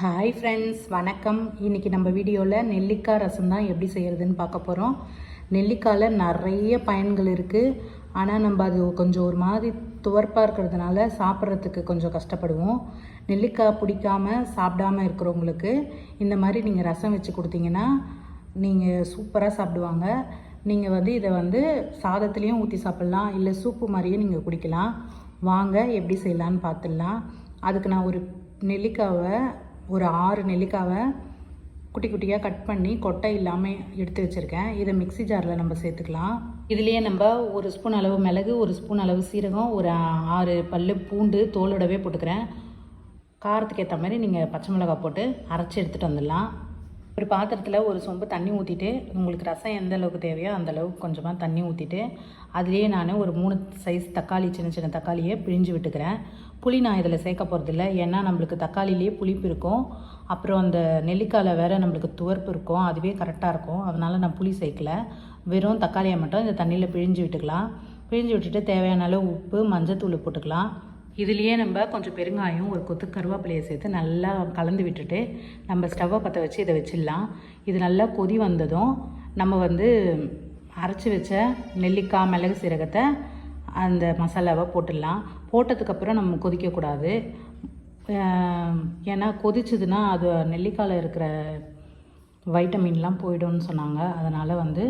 Hi friends வணக்கம். இன்றைக்கி நம்ம வீடியோவில் நெல்லிக்காய் ரசம் தான் எப்படி செய்கிறதுன்னு பார்க்க போகிறோம் நெல்லிக்காயில் நிறைய பயன்கள் இருக்குது ஆனால் நம்ம அது கொஞ்சம் ஒரு மாதிரி துவர்ப்பாக இருக்கிறதுனால சாப்பிட்றதுக்கு கொஞ்சம் கஷ்டப்படுவோம். நெல்லிக்காய் பிடிக்காம சாப்பிடாம இருக்கிறவங்களுக்கு இந்த மாதிரி நீங்கள் ரசம் வச்சு கொடுத்தீங்கன்னா நீங்கள் சூப்பராக சாப்பிடுவாங்க. நீங்கள் வந்து இதை வந்து சாதத்துலேயும் ஊற்றி சாப்பிட்லாம். இல்லை சூப்பு மாதிரியும் நீங்கள் குடிக்கலாம். வாங்க எப்படி செய்யலான்னு பார்த்துடலாம். அதுக்கு நான் ஒரு நெல்லிக்காவை ஒரு ஆறு நெல்லிக்காவை குட்டி குட்டியாக கட் பண்ணி கொட்டை இல்லாமல் எடுத்து வச்சுருக்கேன். இதை மிக்ஸி ஜாரில் நம்ம சேர்த்துக்கலாம். இதுலேயே நம்ம ஒரு ஸ்பூன் அளவு மிளகு ஒரு ஸ்பூன் அளவு சீரகம் ஒரு ஆறு பல் பூண்டு தோலோடவே போட்டுக்கிறேன். காரத்துக்கு ஏற்ற மாதிரி நீங்கள் பச்சை மிளகாய் போட்டு அரைச்சி எடுத்துகிட்டு வந்துடலாம். ஒரு பாத்திரத்தில் ஒரு சொம்பு தண்ணி ஊற்றிட்டு உங்களுக்கு ரசம் எந்த அளவுக்கு தேவையோ அந்த அளவுக்கு கொஞ்சமாக தண்ணி ஊற்றிட்டு அதுலேயே நான் ஒரு மூணு சைஸ் தக்காளி சின்ன சின்ன தக்காளியை பிழிஞ்சு விட்டுக்கிறேன். புளி நான் இதில் சேர்க்க போகிறதில்ல ஏன்னா நம்மளுக்கு தக்காளிலேயே புளிப்பு இருக்கும். அப்புறம் அந்த நெல்லிக்காயில் வேறு நம்மளுக்கு துவர்ப்பு இருக்கும். அதுவே கரெக்டாக இருக்கும். அதனால் நான் புளி சேர்க்கல. வெறும் தக்காளியை மட்டும் இந்த தண்ணியில் பிழிஞ்சு விட்டுக்கலாம். பிழிஞ்சு விட்டுட்டு தேவையான அளவு உப்பு மஞ்சத்தூள் போட்டுக்கலாம். இதுலேயே நம்ம கொஞ்சம் பெருங்காயம் ஒரு கொத்து கருவேப்பிலையை சேர்த்து நல்லா கலந்து விட்டுட்டு நம்ம ஸ்டவ்வை பற்ற வச்சு இதை வச்சிடலாம். இது நல்லா கொதி வந்ததும் நம்ம வந்து அரைச்சி வச்ச நெல்லிக்காய் மிளகு சீரகத்தை அந்த மசாலாவை போட்டுடலாம். போட்டதுக்கப்புறம் நம்ம கொதிக்கக்கூடாது ஏன்னா கொதிச்சதுன்னா அது நெல்லிக்காயில் இருக்கிற வைட்டமின்லாம் போயிடும்னு சொன்னாங்க. அதனால் வந்து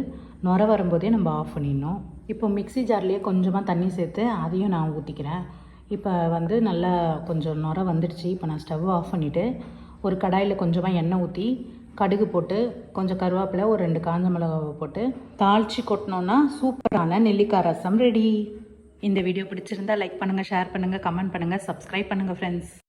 நுர வரும்போதே நம்ம ஆஃப் பண்ணிடணும். இப்போ மிக்ஸி ஜார்லேயே கொஞ்சமாக தண்ணி சேர்த்து அதையும் நான் ஊற்றிக்கிறேன் இப்போ வந்து நல்லா கொஞ்சம் நுர வந்துடுச்சு. இப்போ நான் ஸ்டவ் ஆஃப் பண்ணிவிட்டு ஒரு கடாயில் கொஞ்சமாக எண்ணெய் ஊற்றி கடுகு போட்டு கொஞ்சம் கருவேப்பிலை ஒரு ரெண்டு காஞ்ச மிளகாவை போட்டு தாளித்து கொட்டினோன்னா சூப்பரான நெல்லிக்காய் ரசம் ரெடி. இந்த வீடியோ பிடிச்சிருந்தா லைக் பண்ணுங்கள் ஷேர் பண்ணுங்கள் கமெண்ட் பண்ணுங்கள் சப்ஸ்கிரைப் பண்ணுங்கள் ஃப்ரெண்ட்ஸ்